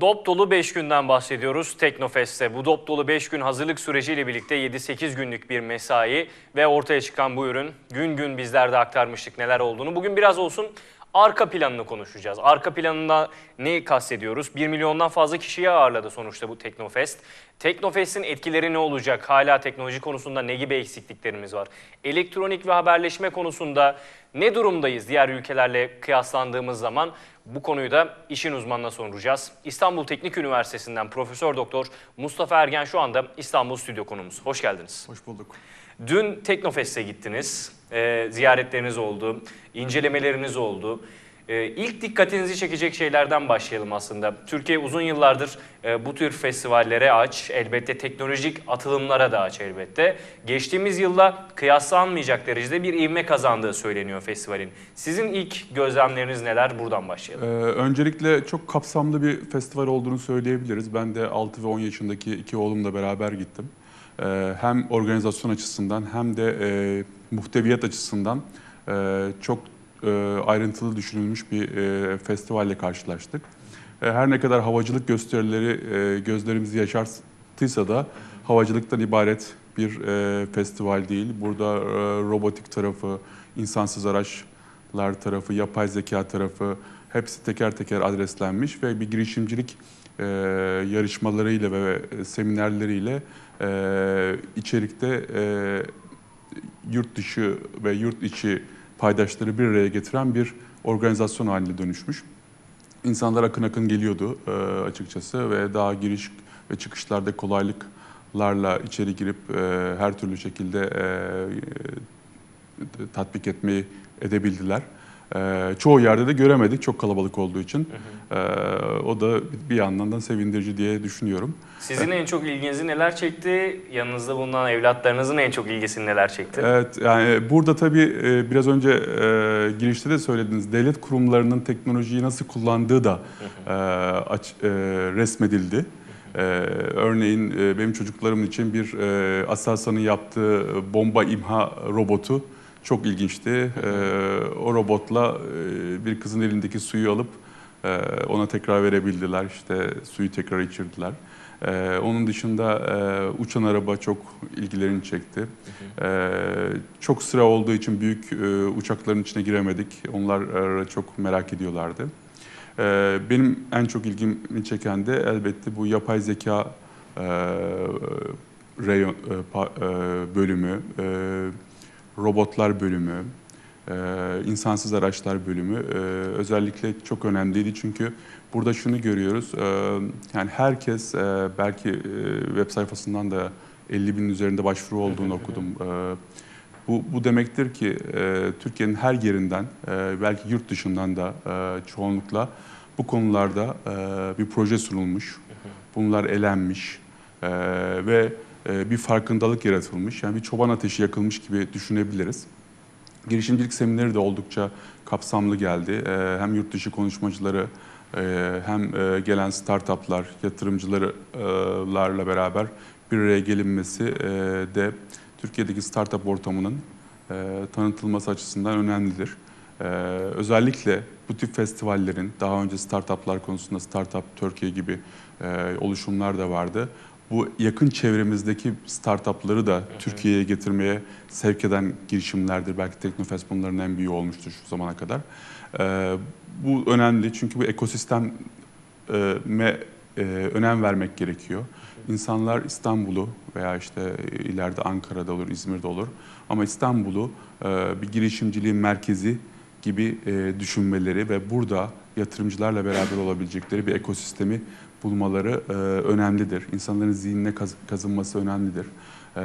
Dop dolu 5 günden bahsediyoruz Teknofest'te. Bu dop dolu 5 gün hazırlık süreciyle birlikte 7-8 günlük bir mesai ve ortaya çıkan bu ürün gün gün bizler de aktarmıştık neler olduğunu. Bugün biraz olsun arka planını konuşacağız. Arka planında ne kastediyoruz? 1 milyondan fazla kişiyi ağırladı sonuçta bu Teknofest. Teknofest'in etkileri ne olacak? Hala teknoloji konusunda ne gibi eksikliklerimiz var? Elektronik ve haberleşme konusunda ne durumdayız diğer ülkelerle kıyaslandığımız zaman? Bu konuyu da işin uzmanına soracağız. İstanbul Teknik Üniversitesi'nden Profesör Doktor Mustafa Ergen şu anda İstanbul stüdyo konumuz. Hoş geldiniz. Hoş bulduk. Dün Teknofest'e gittiniz. Ee, ziyaretleriniz oldu, incelemeleriniz oldu. Ee, ilk dikkatinizi çekecek şeylerden başlayalım aslında. Türkiye uzun yıllardır e, bu tür festivallere aç, elbette teknolojik atılımlara da aç elbette. Geçtiğimiz yılla kıyaslanmayacak derecede bir ivme kazandığı söyleniyor festivalin. Sizin ilk gözlemleriniz neler? Buradan Ee, başlayalım. öncelikle çok kapsamlı bir festival olduğunu söyleyebiliriz. Ben de 6 ve 10 yaşındaki iki oğlumla beraber gittim. Ee, hem organizasyon açısından hem de e, muhteviyat açısından e, çok ayrıntılı düşünülmüş bir e, festivalle karşılaştık. E, her ne kadar havacılık gösterileri e, gözlerimizi yaşarttıysa da havacılıktan ibaret bir e, festival değil. Burada e, robotik tarafı, insansız araçlar tarafı, yapay zeka tarafı hepsi teker teker adreslenmiş ve bir girişimcilik e, yarışmalarıyla ve seminerleriyle e, içerikte e, yurt dışı ve yurt içi paydaşları bir araya getiren bir organizasyon haline dönüşmüş. İnsanlar akın akın geliyordu e, açıkçası ve daha giriş ve çıkışlarda kolaylıklarla içeri girip e, her türlü şekilde e, e, tatbik etmeyi edebildiler. E, çoğu yerde de göremedik çok kalabalık olduğu için. E, o da bir yandan da sevindirici diye düşünüyorum. Sizin en çok ilginizi neler çekti? Yanınızda bulunan evlatlarınızın en çok ilgisini neler çekti? Evet, yani burada tabii e, biraz önce e, girişte de söylediğiniz devlet kurumlarının teknolojiyi nasıl kullandığı da e, aç, e, resmedildi. E, örneğin e, benim çocuklarım için bir e, Aselsan'ın yaptığı bomba imha robotu çok ilginçti. E, o robotla e, bir kızın elindeki suyu alıp e, ona tekrar verebildiler. İşte suyu tekrar içirdiler. Ee, onun dışında e, uçan araba çok ilgilerini çekti. Ee, çok sıra olduğu için büyük e, uçakların içine giremedik. Onlar e, çok merak ediyorlardı. Ee, benim en çok ilgimi çeken de elbette bu yapay zeka e, reyon, e, pa- e, bölümü, e, robotlar bölümü, e, insansız araçlar bölümü e, özellikle çok önemliydi. Çünkü burada şunu görüyoruz e, yani herkes e, belki e, web sayfasından da 50 binin üzerinde başvuru olduğunu okudum. E, bu, bu demektir ki e, Türkiye'nin her yerinden e, belki yurt dışından da e, çoğunlukla bu konularda e, bir proje sunulmuş, bunlar elenmiş e, ve bir farkındalık yaratılmış yani bir çoban ateşi yakılmış gibi düşünebiliriz. Girişimcilik semineri de oldukça kapsamlı geldi. Ee, Hem yurt dışı konuşmacıları e, hem e, gelen startuplar, yatırımcılarla beraber bir araya gelinmesi e, de Türkiye'deki startup ortamının e, tanıtılması açısından önemlidir. Özellikle bu tip festivallerin daha önce startuplar konusunda Startup Türkiye gibi e, oluşumlar da vardı bu yakın çevremizdeki startupları da Türkiye'ye getirmeye sevk eden girişimlerdir. Belki Teknofest bunların en büyüğü olmuştur şu zamana kadar. Ee, bu önemli çünkü bu ekosisteme e, önem vermek gerekiyor. İnsanlar İstanbul'u veya işte ileride Ankara'da olur, İzmir'de olur ama İstanbul'u e, bir girişimciliğin merkezi gibi e, düşünmeleri ve burada yatırımcılarla beraber olabilecekleri bir ekosistemi bulmaları e, önemlidir. İnsanların zihnine kaz- kazınması önemlidir. E,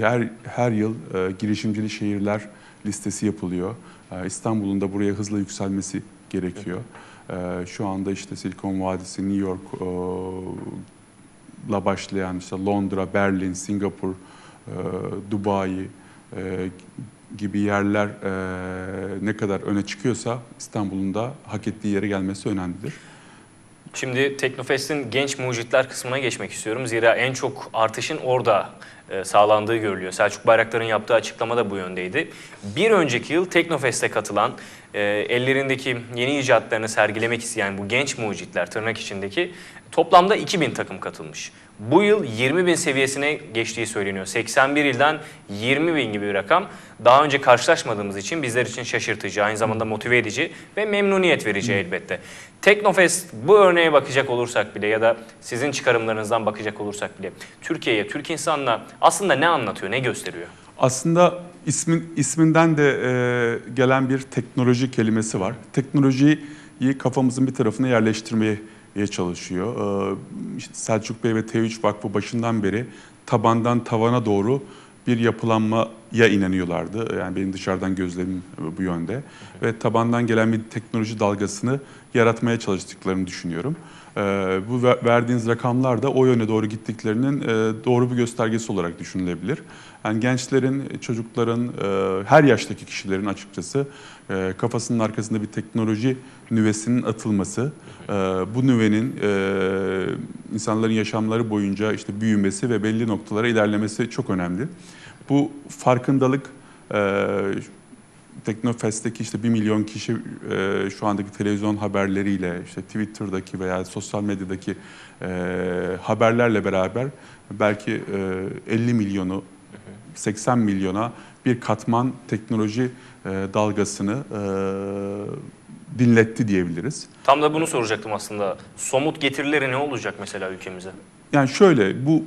her her yıl e, girişimcili şehirler listesi yapılıyor. E, İstanbul'un da buraya hızla yükselmesi gerekiyor. E, şu anda işte Silikon Vadisi, New York e, la başlayan işte Londra, Berlin, Singapur, e, Dubai e, gibi yerler e, ne kadar öne çıkıyorsa İstanbul'un da hak ettiği yere gelmesi önemlidir. Şimdi Teknofest'in genç mucitler kısmına geçmek istiyorum. Zira en çok artışın orada sağlandığı görülüyor. Selçuk Bayraktar'ın yaptığı açıklama da bu yöndeydi. Bir önceki yıl Teknofest'e katılan, e, ellerindeki yeni icatlarını sergilemek isteyen bu genç mucitler tırnak içindeki toplamda 2000 takım katılmış. Bu yıl 20 bin seviyesine geçtiği söyleniyor. 81 ilden 20 bin gibi bir rakam. Daha önce karşılaşmadığımız için bizler için şaşırtıcı, aynı zamanda motive edici ve memnuniyet verici elbette. Teknofest bu örneğe bakacak olursak bile ya da sizin çıkarımlarınızdan bakacak olursak bile Türkiye'ye, Türk insanına aslında ne anlatıyor, ne gösteriyor? Aslında ismin isminden de e, gelen bir teknoloji kelimesi var. Teknolojiyi kafamızın bir tarafına yerleştirmeye çalışıyor. E, işte Selçuk Bey ve T3 Vakfı başından beri tabandan tavana doğru bir yapılanmaya inanıyorlardı. Yani benim dışarıdan gözlemim bu yönde. Ve tabandan gelen bir teknoloji dalgasını yaratmaya çalıştıklarını düşünüyorum. Ee, bu ver- verdiğiniz rakamlar da o yöne doğru gittiklerinin e, doğru bir göstergesi olarak düşünülebilir. Yani gençlerin, çocukların, e, her yaştaki kişilerin açıkçası e, kafasının arkasında bir teknoloji nüvesinin atılması, bu nüvenin insanların yaşamları boyunca işte büyümesi ve belli noktalara ilerlemesi çok önemli. Bu farkındalık Teknofest'teki işte 1 milyon kişi e, şu andaki televizyon haberleriyle işte Twitter'daki veya sosyal medyadaki e, haberlerle beraber belki e, 50 milyonu 80 milyona bir katman teknoloji e, dalgasını e, dinletti diyebiliriz. Tam da bunu soracaktım aslında. Somut getirileri ne olacak mesela ülkemize? Yani şöyle bu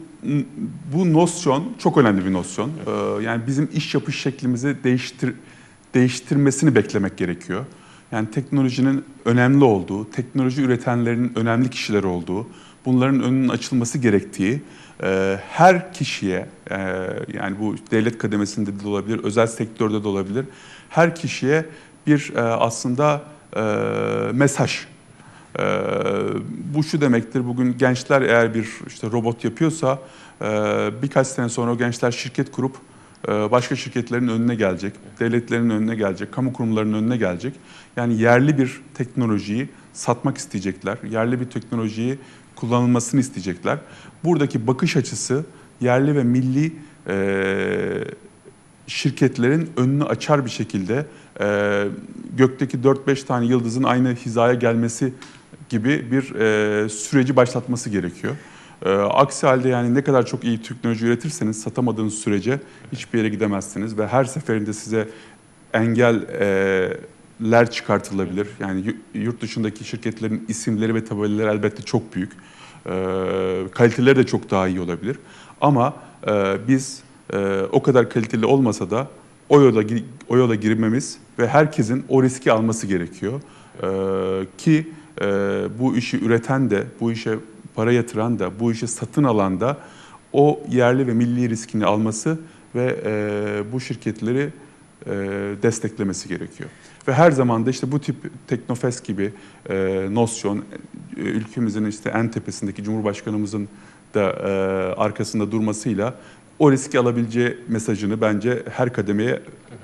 bu nosyon çok önemli bir nosyon. Ee, yani bizim iş yapış şeklimizi değiştir değiştirmesini beklemek gerekiyor. Yani teknolojinin önemli olduğu, teknoloji üretenlerin önemli kişiler olduğu, bunların önünün açılması gerektiği e, her kişiye e, yani bu devlet kademesinde de olabilir, özel sektörde de olabilir. Her kişiye bir e, aslında mesaj bu şu demektir, bugün gençler eğer bir işte robot yapıyorsa birkaç sene sonra o gençler şirket kurup başka şirketlerin önüne gelecek, devletlerin önüne gelecek, kamu kurumlarının önüne gelecek. Yani yerli bir teknolojiyi satmak isteyecekler, yerli bir teknolojiyi kullanılmasını isteyecekler. Buradaki bakış açısı yerli ve milli e, şirketlerin önünü açar bir şekilde e, gökteki 4-5 tane yıldızın aynı hizaya gelmesi gibi bir e, süreci başlatması gerekiyor. E, aksi halde yani ne kadar çok iyi teknoloji üretirseniz satamadığınız sürece hiçbir yere gidemezsiniz ve her seferinde size engeller çıkartılabilir. Yani yu- yurt dışındaki şirketlerin isimleri ve tabelaları elbette çok büyük. E, kaliteleri de çok daha iyi olabilir. Ama e, biz e, o kadar kaliteli olmasa da o yola, o yola girmemiz ve herkesin o riski alması gerekiyor. E, ki e, bu işi üreten de, bu işe para yatıran da, bu işi satın alan da o yerli ve milli riskini alması ve e, bu şirketleri e, desteklemesi gerekiyor. Ve her zaman da işte bu tip Teknofest gibi e, nosyon, e, ülkemizin işte en tepesindeki Cumhurbaşkanımızın da e, arkasında durmasıyla o riski alabileceği mesajını bence her kademeye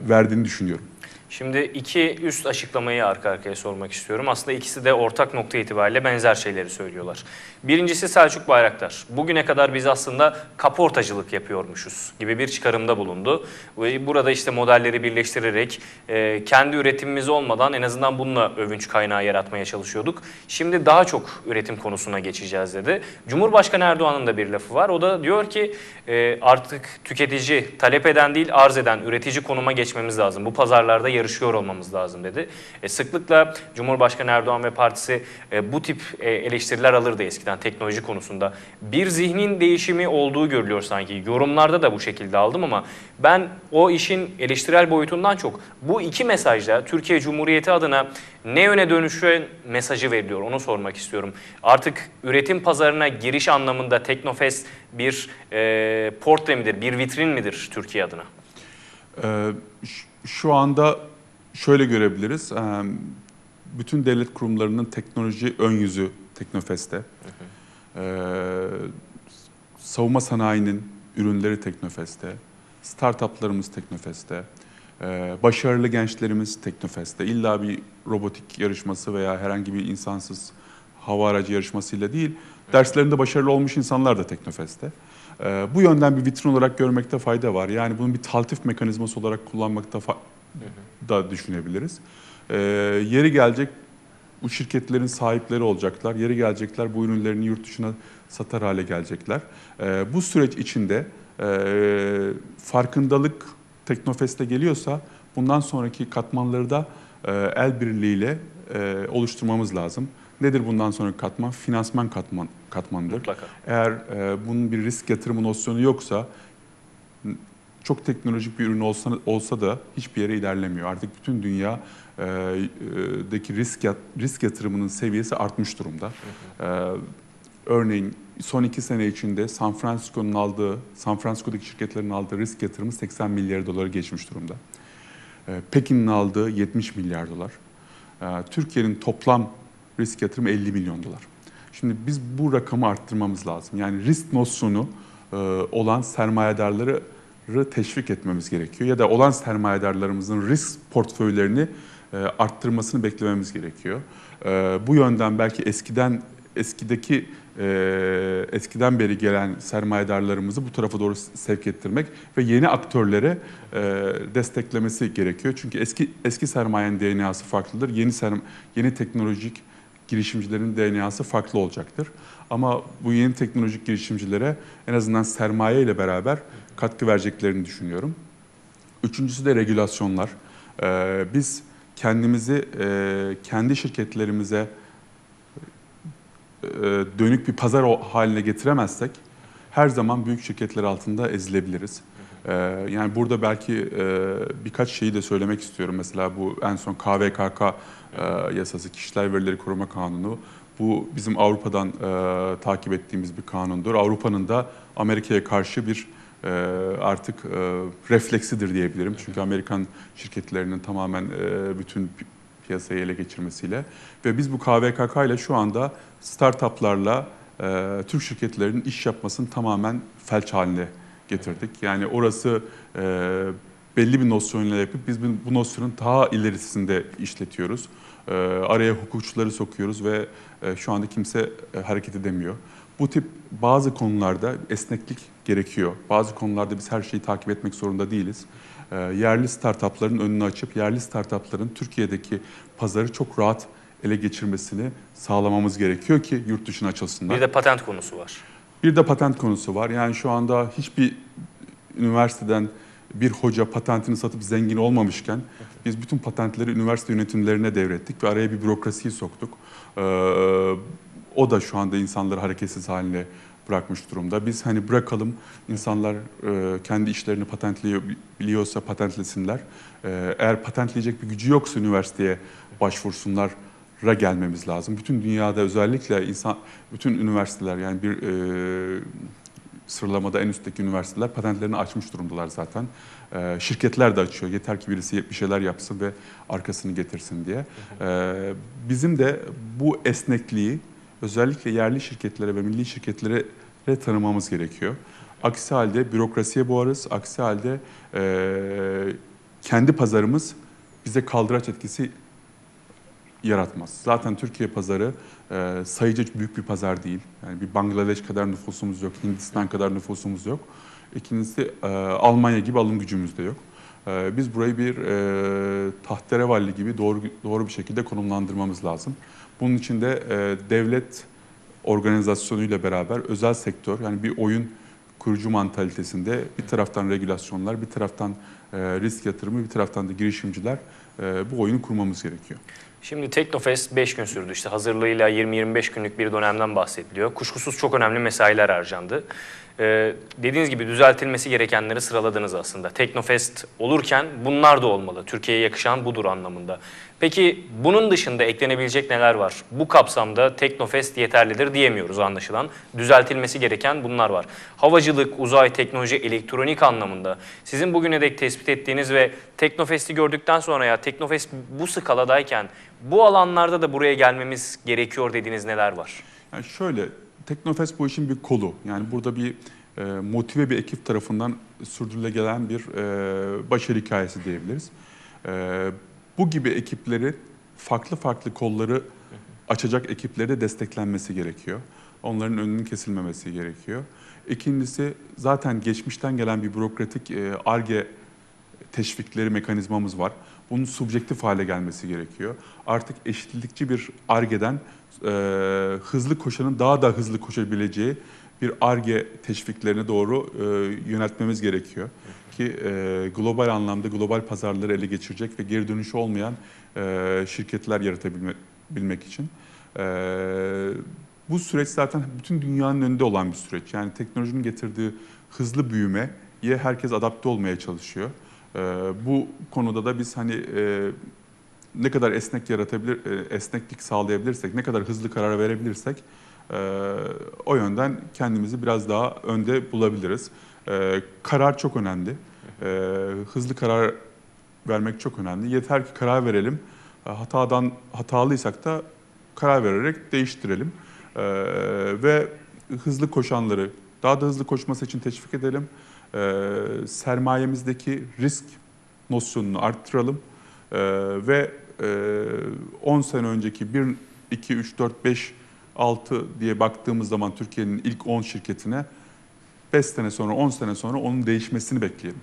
verdiğini düşünüyorum. Şimdi iki üst açıklamayı arka arkaya sormak istiyorum. Aslında ikisi de ortak nokta itibariyle benzer şeyleri söylüyorlar. Birincisi Selçuk Bayraktar. Bugüne kadar biz aslında kaportacılık yapıyormuşuz gibi bir çıkarımda bulundu. Ve burada işte modelleri birleştirerek e, kendi üretimimiz olmadan en azından bununla övünç kaynağı yaratmaya çalışıyorduk. Şimdi daha çok üretim konusuna geçeceğiz dedi. Cumhurbaşkanı Erdoğan'ın da bir lafı var. O da diyor ki e, artık tüketici talep eden değil arz eden üretici konuma geçmemiz lazım. Bu pazarlarda yarışıyor olmamız lazım dedi. E, sıklıkla Cumhurbaşkanı Erdoğan ve partisi e, bu tip e, eleştiriler alırdı eskiden teknoloji konusunda. Bir zihnin değişimi olduğu görülüyor sanki. Yorumlarda da bu şekilde aldım ama ben o işin eleştirel boyutundan çok bu iki mesajda Türkiye Cumhuriyeti adına ne yöne dönüşen mesajı veriliyor onu sormak istiyorum. Artık üretim pazarına giriş anlamında Teknofest bir e, portre midir, bir vitrin midir Türkiye adına? Ee, Şu anda şöyle görebiliriz. Bütün devlet kurumlarının teknoloji ön yüzü Teknofest'te. Ee, Savunma sanayinin ürünleri Teknofest'te. Startuplarımız Teknofest'te. Ee, Başarılı gençlerimiz Teknofest'te. İlla bir robotik yarışması veya herhangi bir insansız hava aracı yarışmasıyla değil, derslerinde başarılı olmuş insanlar da Teknofest'te. E, bu yönden bir vitrin olarak görmekte fayda var. Yani bunun bir taltif mekanizması olarak kullanmakta da düşünebiliriz. E, yeri gelecek bu şirketlerin sahipleri olacaklar. Yeri gelecekler bu ürünlerini yurt dışına satar hale gelecekler. E, bu süreç içinde e, farkındalık Teknofest'e geliyorsa bundan sonraki katmanları da e, el birliğiyle e, oluşturmamız lazım. Nedir bundan sonraki katman? Finansman katman katmandır. Mutlaka. Eğer e, bunun bir risk yatırımı nosyonu yoksa çok teknolojik bir ürün olsa, olsa da hiçbir yere ilerlemiyor. Artık bütün dünya e, deki risk yat- risk yatırımının seviyesi artmış durumda. E, örneğin son iki sene içinde San Francisco'nun aldığı, San Francisco'daki şirketlerin aldığı risk yatırımı 80 milyar doları geçmiş durumda. E, Pekin'in aldığı 70 milyar dolar. E, Türkiye'nin toplam risk yatırımı 50 milyon dolar. Şimdi biz bu rakamı arttırmamız lazım. Yani risk nosyonu e, olan sermayedarları teşvik etmemiz gerekiyor. Ya da olan sermayedarlarımızın risk portföylerini e, arttırmasını beklememiz gerekiyor. E, bu yönden belki eskiden eskideki e, eskiden beri gelen sermayedarlarımızı bu tarafa doğru sevk ettirmek ve yeni aktörlere e, desteklemesi gerekiyor. Çünkü eski eski sermayenin DNA'sı farklıdır. Yeni serm yeni teknolojik girişimcilerin DNA'sı farklı olacaktır. Ama bu yeni teknolojik girişimcilere en azından sermaye ile beraber katkı vereceklerini düşünüyorum. Üçüncüsü de regülasyonlar. Ee, biz kendimizi e, kendi şirketlerimize e, dönük bir pazar haline getiremezsek her zaman büyük şirketler altında ezilebiliriz. Ee, yani burada belki e, birkaç şeyi de söylemek istiyorum. Mesela bu en son KVKK e, yasası, Kişiler Verileri Koruma Kanunu. Bu bizim Avrupa'dan e, takip ettiğimiz bir kanundur. Avrupa'nın da Amerika'ya karşı bir e, artık e, refleksidir diyebilirim. Çünkü Amerikan şirketlerinin tamamen e, bütün pi- piyasayı ele geçirmesiyle ve biz bu KVKK ile şu anda startuplarla e, Türk şirketlerinin iş yapmasını tamamen felç haline getirdik. Yani orası e, belli bir nosyonla yapıp biz bu nosyonun daha ilerisinde işletiyoruz. E, araya hukukçuları sokuyoruz ve e, şu anda kimse e, hareket edemiyor. Bu tip bazı konularda esneklik gerekiyor. Bazı konularda biz her şeyi takip etmek zorunda değiliz. E, yerli startupların önünü açıp yerli startupların Türkiye'deki pazarı çok rahat ele geçirmesini sağlamamız gerekiyor ki yurt dışına açılsınlar. Bir de patent konusu var. Bir de patent konusu var. Yani şu anda hiçbir üniversiteden bir hoca patentini satıp zengin olmamışken biz bütün patentleri üniversite yönetimlerine devrettik ve araya bir bürokrasiyi soktuk. Ee, o da şu anda insanları hareketsiz haline bırakmış durumda. Biz hani bırakalım insanlar e, kendi işlerini patentleyebiliyorsa patentlesinler. Ee, eğer patentleyecek bir gücü yoksa üniversiteye başvursunlar ra gelmemiz lazım. Bütün dünyada özellikle insan bütün üniversiteler yani bir e, sıralamada en üstteki üniversiteler patentlerini açmış durumdalar zaten. E, şirketler de açıyor. Yeter ki birisi bir şeyler yapsın ve arkasını getirsin diye. E, bizim de bu esnekliği özellikle yerli şirketlere ve milli şirketlere tanımamız gerekiyor. Aksi halde bürokrasiye boğarız. Aksi halde e, kendi pazarımız bize kaldıraç etkisi yaratmaz. Zaten Türkiye pazarı e, sayıca büyük bir pazar değil. Yani bir Bangladeş kadar nüfusumuz yok, Hindistan kadar nüfusumuz yok. İkincisi e, Almanya gibi alım gücümüz de yok. E, biz burayı bir e, tahterevalli gibi doğru doğru bir şekilde konumlandırmamız lazım. Bunun için de e, devlet organizasyonuyla beraber özel sektör yani bir oyun kurucu mantalitesinde bir taraftan regülasyonlar, bir taraftan e, risk yatırımı, bir taraftan da girişimciler e, bu oyunu kurmamız gerekiyor. Şimdi Teknofest 5 gün sürdü. İşte hazırlığıyla 20-25 günlük bir dönemden bahsediliyor. Kuşkusuz çok önemli mesailer harcandı. Ee, dediğiniz gibi düzeltilmesi gerekenleri sıraladınız aslında. Teknofest olurken bunlar da olmalı. Türkiye'ye yakışan budur anlamında. Peki bunun dışında eklenebilecek neler var? Bu kapsamda Teknofest yeterlidir diyemiyoruz anlaşılan. Düzeltilmesi gereken bunlar var. Havacılık, uzay, teknoloji, elektronik anlamında sizin bugüne dek tespit ettiğiniz ve Teknofest'i gördükten sonra ya Teknofest bu skaladayken bu alanlarda da buraya gelmemiz gerekiyor dediğiniz neler var? Yani şöyle, Teknofest bu işin bir kolu. Yani burada bir e, motive bir ekip tarafından sürdürüle gelen bir e, başarı hikayesi diyebiliriz. E, bu gibi ekipleri farklı farklı kolları açacak ekipleri de desteklenmesi gerekiyor. Onların önünün kesilmemesi gerekiyor. İkincisi zaten geçmişten gelen bir bürokratik e, ARGE teşvikleri mekanizmamız var. Bunun subjektif hale gelmesi gerekiyor. Artık eşitlikçi bir ARGE'den e, hızlı koşanın daha da hızlı koşabileceği bir ARGE teşviklerine doğru e, yöneltmemiz gerekiyor. Ki e, global anlamda global pazarları ele geçirecek ve geri dönüşü olmayan e, şirketler yaratabilmek için. E, bu süreç zaten bütün dünyanın önünde olan bir süreç. Yani teknolojinin getirdiği hızlı büyümeye herkes adapte olmaya çalışıyor. Ee, bu konuda da biz hani e, ne kadar esnek yaratabilir, e, esneklik sağlayabilirsek, ne kadar hızlı karar verebilirsek e, o yönden kendimizi biraz daha önde bulabiliriz. Karar çok önemli. Hızlı karar vermek çok önemli. Yeter ki karar verelim. Hatadan hatalıysak da karar vererek değiştirelim. Ve hızlı koşanları daha da hızlı koşması için teşvik edelim. E, sermayemizdeki risk nosyonunu arttıralım. E, ve e, 10 sene önceki 1, 2, 3, 4, 5, 6 diye baktığımız zaman Türkiye'nin ilk 10 şirketine 5 sene sonra, 10 sene sonra onun değişmesini bekleyelim.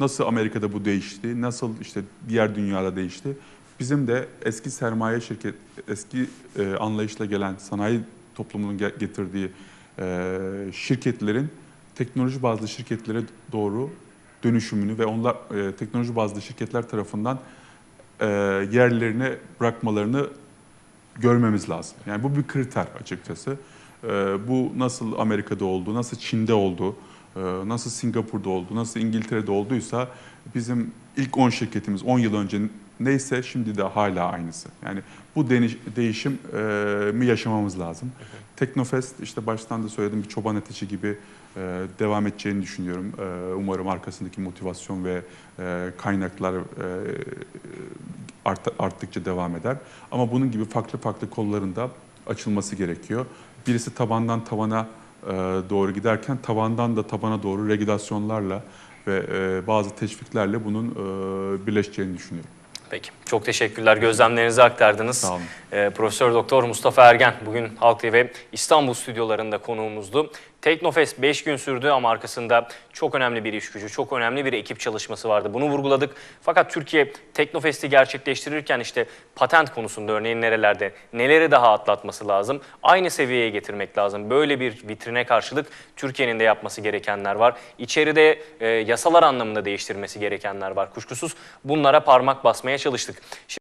Nasıl Amerika'da bu değişti, nasıl işte diğer dünyada değişti. Bizim de eski sermaye şirket, eski e, anlayışla gelen sanayi toplumunun ge- getirdiği e, şirketlerin teknoloji bazlı şirketlere doğru dönüşümünü ve onlar e, teknoloji bazlı şirketler tarafından e, yerlerine bırakmalarını görmemiz lazım. Yani bu bir kriter açıkçası. E, bu nasıl Amerika'da oldu, nasıl Çin'de oldu, e, nasıl Singapur'da oldu, nasıl İngiltere'de olduysa bizim ilk 10 şirketimiz 10 yıl önce neyse şimdi de hala aynısı. Yani bu deniş- değişim e, yaşamamız lazım. Teknofest işte baştan da söylediğim bir çoban ateşi gibi e, devam edeceğini düşünüyorum. E, umarım arkasındaki motivasyon ve e, kaynaklar e, art- arttıkça devam eder. Ama bunun gibi farklı farklı kollarında açılması gerekiyor. Birisi tabandan tavana e, doğru giderken tavandan da tabana doğru regülasyonlarla ve e, bazı teşviklerle bunun e, birleşeceğini düşünüyorum. Peki. Çok teşekkürler. Gözlemlerinizi aktardınız. Sağ olun. Ee, Profesör Doktor Mustafa Ergen bugün Halk TV İstanbul stüdyolarında konuğumuzdu. Teknofest 5 gün sürdü ama arkasında çok önemli bir iş gücü, çok önemli bir ekip çalışması vardı. Bunu vurguladık. Fakat Türkiye Teknofest'i gerçekleştirirken işte patent konusunda örneğin nerelerde, neleri daha atlatması lazım? Aynı seviyeye getirmek lazım. Böyle bir vitrine karşılık Türkiye'nin de yapması gerekenler var. İçeride e, yasalar anlamında değiştirmesi gerekenler var. Kuşkusuz bunlara parmak basmaya çalıştık. Şimdi